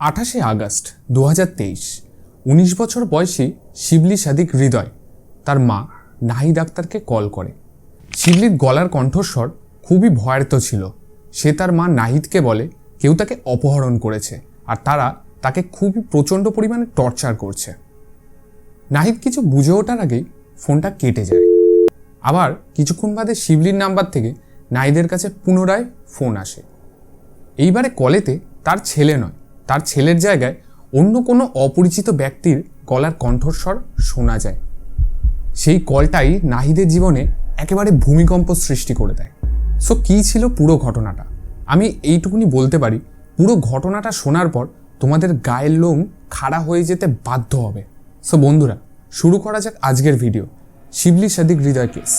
আঠাশে আগস্ট দু হাজার তেইশ। উনিশ বছর বয়সী শিবলি সাদিক হৃদয়, তার মা নাহি ডাক্তারকে কল করে। শিবলির গলার কণ্ঠস্বর খুবই ভয়ার্ত ছিল। সে তার মা নাহিদকে বলে, কেউ তাকে অপহরণ করেছে আর তারা তাকে খুবই প্রচণ্ড পরিমাণে টর্চার করছে। নাহিদ কিছু বুঝে ওঠার আগেই ফোনটা কেটে যায়। আবার কিছুক্ষণ বাদে শিবলির নাম্বার থেকে নাহিদের কাছে পুনরায় ফোন আসে। এইবারে কলেতে তার ছেলে নয় তার ছেলের জায়গায় অন্য কোনো অপরিচিত ব্যক্তির গলার কণ্ঠস্বর শোনা যায়। সেই কলটাই নাহিদের জীবনে একেবারে ভূমিকম্প সৃষ্টি করে দেয়। সো কী ছিল পুরো ঘটনাটা? আমি এইটুকুনি বলতে পারি, পুরো ঘটনাটা শোনার পর তোমাদের গায়ের লোম খাড়া হয়ে যেতে বাধ্য হবে। সো বন্ধুরা, শুরু করা যাক আজকের ভিডিও শিবলি সাদিক হৃদয় কেস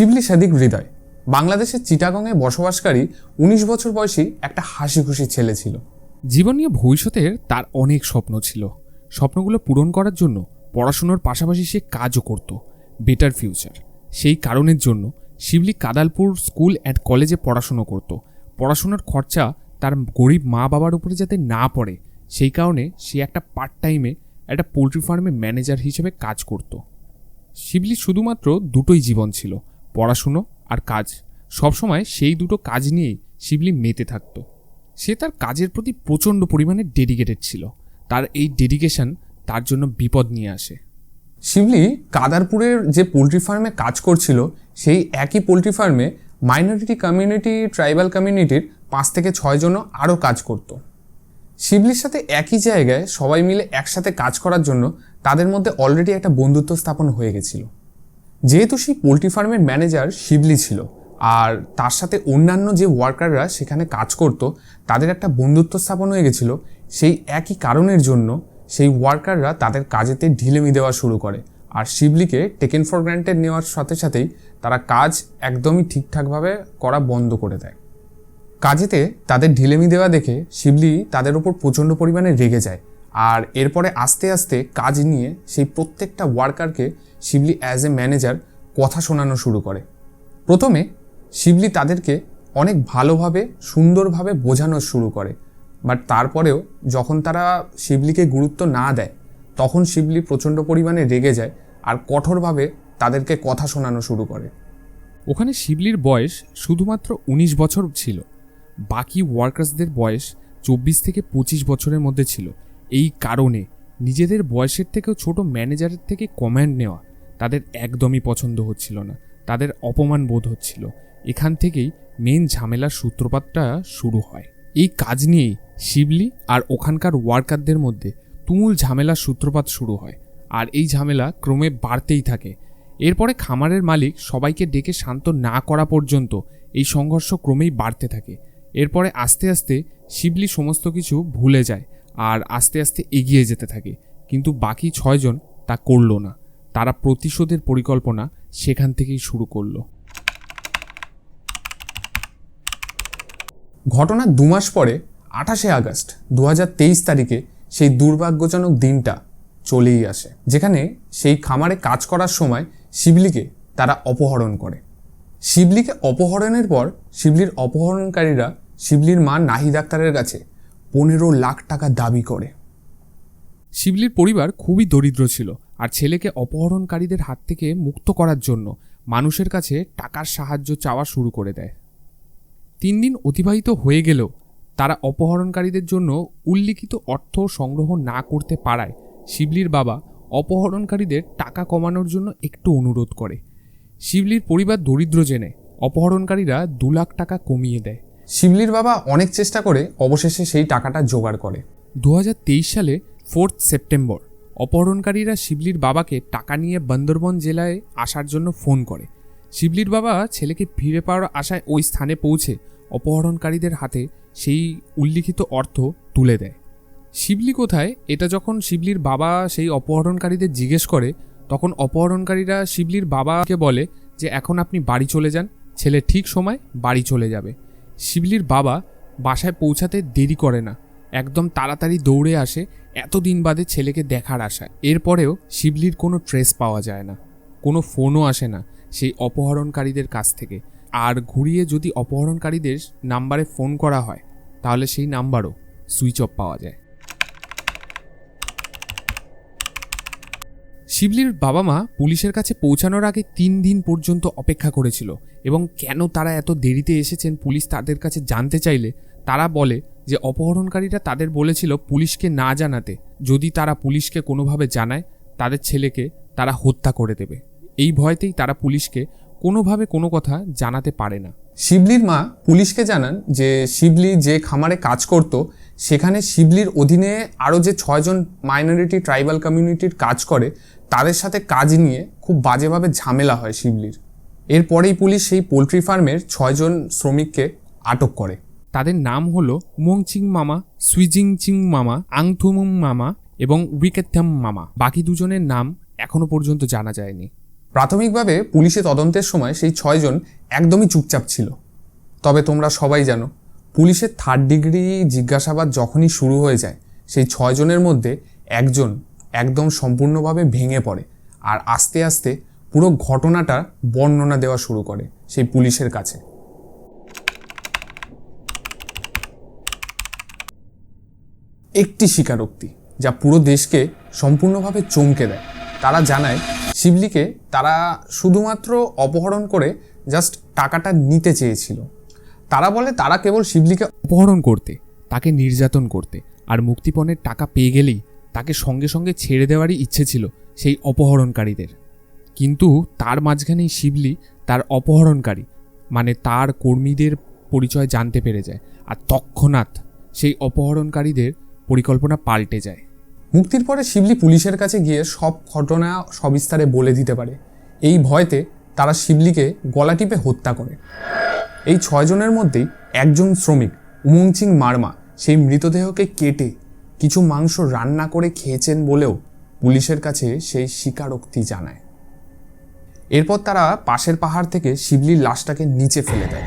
শিবলি সাদিক হৃদয়। বাংলাদেশের চিটাগংয়ে বসবাসকারী উনিশ বছর বয়সী একটা হাসি খুশি ছেলে ছিল। জীবন নিয়ে ভবিষ্যতের তার অনেক স্বপ্ন ছিল। স্বপ্নগুলো পূরণ করার জন্য পড়াশুনোর পাশাপাশি সে কাজও করত বেটার ফিউচার সেই কারণের জন্য শিবলি কাদালপুর স্কুল অ্যান্ড কলেজে পড়াশুনো করত। পড়াশোনার খরচা তার গরিব মা বাবার উপরে যাতে না পড়ে, সেই কারণে সে একটা পার্ট টাইমে একটা পোলট্রি ফার্মে ম্যানেজার হিসেবে কাজ করত। শিবলি শুধুমাত্র দুটোই জীবন ছিল পড়াশুনো আর কাজ। সবসময় সেই দুটো কাজ নিয়েই শিবলি মেতে থাকতো। সে তার কাজের প্রতি প্রচণ্ড পরিমাণে ডেডিকেটেড ছিল। তার এই ডেডিকেশন তার জন্য বিপদ নিয়ে আসে। শিবলি কাদারপুরের যে পোলট্রি ফার্মে কাজ করছিল, সেই একই পোলট্রি ফার্মে মাইনরিটি কমিউনিটি ট্রাইবাল কমিউনিটির পাঁচ থেকে ছয়জনও আরও কাজ করত। শিবলির সাথে একই জায়গায় সবাই মিলে একসাথে কাজ করার জন্য তাদের মধ্যে অলরেডি একটা বন্ধুত্ব স্থাপন হয়ে গেছিল। যেহেতু সেই পোলট্রি ফার্মের ম্যানেজার শিবলি ছিল, আর তার সাথে অন্যান্য যে ওয়ার্কাররা সেখানে কাজ করত, তাদের একটা বন্ধুত্ব স্থাপন হয়ে গেছিল। সেই একই কারণের জন্য সেই ওয়ার্কাররা তাদের কাজেতে ঢিলেমি দেওয়া শুরু করে। আর শিবলিকে টেকেন ফর গ্রান্টেড নেওয়ার সাথে সাথেই তারা কাজ একদমই ঠিকঠাকভাবে করা বন্ধ করে দেয়। কাজেতে তাদের ঢিলেমি দেওয়া দেখে শিবলি তাদের ওপর প্রচণ্ড পরিমাণে রেগে যায়। আর এরপরে আস্তে আস্তে কাজ নিয়ে সেই প্রত্যেকটা ওয়ার্কারকে শিবলি অ্যাজ এ ম্যানেজার কথা শোনানো শুরু করে। প্রথমে শিবলি তাদেরকে অনেক ভালোভাবে, সুন্দরভাবে বোঝানো শুরু করে। বাট তারপরেও যখন তারা শিবলিকে গুরুত্ব না দেয়, তখন শিবলি প্রচণ্ড পরিমাণে রেগে যায় আর কঠোরভাবে তাদেরকে কথা শোনানো শুরু করে। ওখানে শিবলির বয়স শুধুমাত্র উনিশ বছর ছিল। বাকি ওয়ার্কার্সদের বয়স চব্বিশ থেকে পঁচিশ বছরের মধ্যে ছিল। এই কারণে নিজেদের বয়সের থেকেও ছোট ম্যানেজারের থেকে কমান্ড নেওয়া তাদের একদমই পছন্দ হচ্ছিল না, তাদের অপমান বোধ হচ্ছিল। এখান থেকেই মেন ঝামেলার সূত্রপাতটা শুরু হয়। এই কাজ নিয়েই শিবলি আর ওখানকার ওয়ার্কারদের মধ্যে তুমুল ঝামেলার সূত্রপাত শুরু হয় আর এই ঝামেলা ক্রমে বাড়তেই থাকে। এরপরে খামারের মালিক সবাইকে ডেকে শান্ত না করা পর্যন্ত এই সংঘর্ষ ক্রমেই বাড়তে থাকে। এরপরে আস্তে আস্তে শিবলি সমস্ত কিছু ভুলে যায় আর আস্তে আস্তে এগিয়ে যেতে থাকে। কিন্তু বাকি ছয়জন তা করল না। তারা প্রতিশোধের পরিকল্পনা সেখান থেকেই শুরু করল। ঘটনার দু মাস পরে, আঠাশে আগস্ট দু হাজার তেইশ তারিখে সেই দুর্ভাগ্যজনক দিনটা চলেই আসে, যেখানে সেই খামারে কাজ করার সময় শিবলিকে তারা অপহরণ করে। শিবলিকে অপহরণের পর শিবলির অপহরণকারীরা শিবলির মা নাহি ডাক্তারের কাছে পনেরো লাখ টাকা দাবি করে। শিবলির পরিবার খুবই দরিদ্র ছিল আর ছেলেকে অপহরণকারীদের হাত থেকে মুক্ত করার জন্য মানুষের কাছে টাকার সাহায্য চাওয়া শুরু করে দেয়। তিন দিন অতিবাহিত হয়ে গেলেও তারা অপহরণকারীদের জন্য উল্লিখিত অর্থ সংগ্রহ না করতে পারায় শিবলির বাবা অপহরণকারীদের টাকা কমানোর জন্য একটু অনুরোধ করে। শিবলির পরিবার দরিদ্র জেনে অপহরণকারীরা দু লাখ টাকা কমিয়ে দেয়। শিবলির বাবা অনেক চেষ্টা করে অবশেষে সেই টাকাটা জোগাড় করে। দু হাজার তেইশ সালে ফোর্থ সেপ্টেম্বর, অপহরণকারীরা শিবলির বাবাকে টাকা নিয়ে বান্দরবন জেলায় আসার জন্য ফোন করে। শিবলির বাবা ছেলেকে ফিরে পাওয়ার আশায় ওই স্থানে পৌঁছে অপহরণকারীদের হাতে সেই উল্লিখিত অর্থ তুলে দেয়। শিবলি কোথায়? এটা যখন শিবলির বাবা সেই অপহরণকারীদের জিজ্ঞেস করে, তখন অপহরণকারীরা শিবলির বাবাকে বলে যে, এখন আপনি বাড়ি চলে যান। ছেলে ঠিক সময় বাড়ি চলে যাবে। শিবলির বাবা বাসায় পৌঁছাতে দেরি করে না। একদম তাড়াতাড়ি দৌড়ে আসে এতদিন বাদে ছেলেকে দেখার আশায়। এরপরেও শিবলির কোনো ট্রেস পাওয়া যায় না। কোনো ফোনও আসে না সেই অপহরণকারীদের কাছ থেকে। আর ঘুরিয়ে যদি অপহরণকারীদের নাম্বারে ফোন করা হয়, তাহলে সেই নাম্বারও সুইচ অফ পাওয়া যায়। শিবলির বাবা মা পুলিশের কাছে পৌঁছানোর আগে তিন দিন পর্যন্ত অপেক্ষা করেছিল এবং কেন তারা এত দেরিতে এসেছেন পুলিশ তাদের কাছে জানতে চাইলে তারা বলে যে অপহরণকারীরা তাদের বলেছিল পুলিশকে না জানাতে। যদি তারা পুলিশকে কোনোভাবে জানায়, তাদের ছেলেকে তারা হত্যা করে দেবে। এই ভয়তেই তারা পুলিশকে কোনোভাবে কোনো কথা জানাতে পারে না। শিবলির মা পুলিশকে জানান যে শিবলি যে খামারে কাজ করত সেখানে শিবলির অধীনে আরও যে ছয়জন মাইনরিটি ট্রাইবাল কমিউনিটির কাজ করে তাদের সাথে কাজ নিয়ে খুব বাজেভাবে ঝামেলা হয় শিবলির। এরপরেই পুলিশ সেই পোলট্রি ফার্মের ছয়জন শ্রমিককে আটক করে। তাদের নাম হলো মোংচিং মামা সুইজিং চিং মামা আংথুমুং মামা এবং উইকেথাম মামা। বাকি দুজনের নাম এখনও পর্যন্ত জানা যায়নি। প্রাথমিকভাবে পুলিশে তদন্তের সময় সেই ছয়জন একদমই চুপচাপ ছিল। তবে তোমরা সবাই জানো পুলিশের থার্ড ডিগ্রি জিজ্ঞাসাবাদ যখনই শুরু হয়ে যায়, সেই ছয়জনের মধ্যে একজন একদম সম্পূর্ণভাবে ভেঙে পড়ে আর আস্তে আস্তে পুরো ঘটনাটা বর্ণনা দেওয়া শুরু করে সেই পুলিশের কাছে। একটি স্বীকারোক্তি যা পুরো দেশকে সম্পূর্ণভাবে চমকে দেয়। তারা জানায় শিবলিকে তারা শুধুমাত্র অপহরণ করে জাস্ট টাকাটা নিতে চেয়েছিল। তারা বলে তারা কেবল শিবলিকে অপহরণ করতে, তাকে নির্যাতন করতে, আর মুক্তিপণের টাকা পেয়ে গেলেই তাকে সঙ্গে সঙ্গে ছেড়ে দেওয়ারই ইচ্ছে ছিল সেই অপহরণকারীদের। কিন্তু তার মাঝখানেই শিবলি তার অপহরণকারী মানে তার কর্মীদের পরিচয় জানতে পেরে যায়, আর তৎক্ষণাৎ সেই অপহরণকারীদের পরিকল্পনা পাল্টে যায়। মুক্তির পরে শিবলি পুলিশের কাছে গিয়ে সব ঘটনা সবিস্তারে বলে দিতে পারে। এই ভয়তে তারা শিবলিকে গলা টিপে হত্যা করে। এই ছয়জনের মধ্যেই একজন শ্রমিক উমংচিং মার্মা, সেই মৃতদেহকে কেটে কিছু মাংস রান্না করে খেয়েছেন বলেও পুলিশের কাছে সেই স্বীকারোক্তি জানায়। এরপর তারা পাশের পাহাড় থেকে শিবলির লাশটাকে নিচে ফেলে দেয়।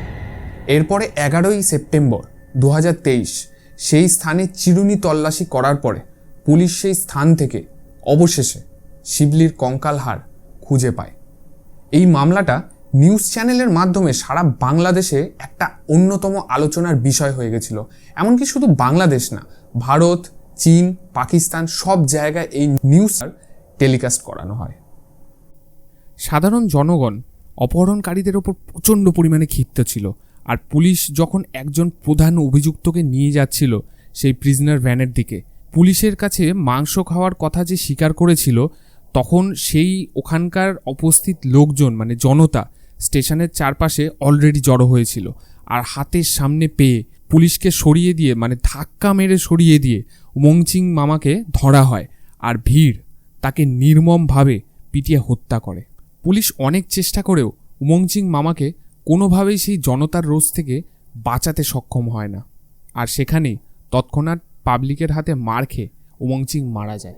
এরপরে এগারোই সেপ্টেম্বর দু হাজার তেইশ, সেই স্থানে চিরুনি তল্লাশি করার পরে পুলিশ সেই স্থান থেকে অবশেষে শিবলির কঙ্কালহার খুঁজে পায়। এই মামলাটা নিউজ চ্যানেলের মাধ্যমে সারা বাংলাদেশে একটা অন্যতম আলোচনার বিষয় হয়ে গেছিল। এমনকি শুধু বাংলাদেশ না, ভারত, চীন, পাকিস্তান সব জায়গায় এই নিউজ টেলিকাস্ট করানো হয়। সাধারণ জনগণ অপহরণকারীদের ওপর প্রচণ্ড পরিমাণে ক্ষিপ্ত ছিল আর পুলিশ যখন একজন প্রধান অভিযুক্তকে নিয়ে যাচ্ছিল সেই প্রিজনার ভ্যানের দিকে পুলিশের কাছে মাংস খাওয়ার কথা যে স্বীকার করেছিল, তখন সেই ওখানকার উপস্থিত লোকজন মানে জনতা, স্টেশনের চারপাশে অলরেডি জড়ো হয়েছিল। আর হাতের সামনে পেয়ে পুলিশকে সরিয়ে দিয়ে মানে ধাক্কা মেরে সরিয়ে দিয়ে মংচিং মামাকে ধরা হয়। আর ভিড় তাকে নির্মমভাবে পিটিয়ে হত্যা করে। পুলিশ অনেক চেষ্টা করেও উমংচিং মামাকে কোনোভাবেই সেই জনতার রোষ থেকে বাঁচাতে সক্ষম হয় না। আর সেখানেই তৎক্ষণাৎ পাবলিকের হাতে মার খেয়ে উমংচিং মারা যায়।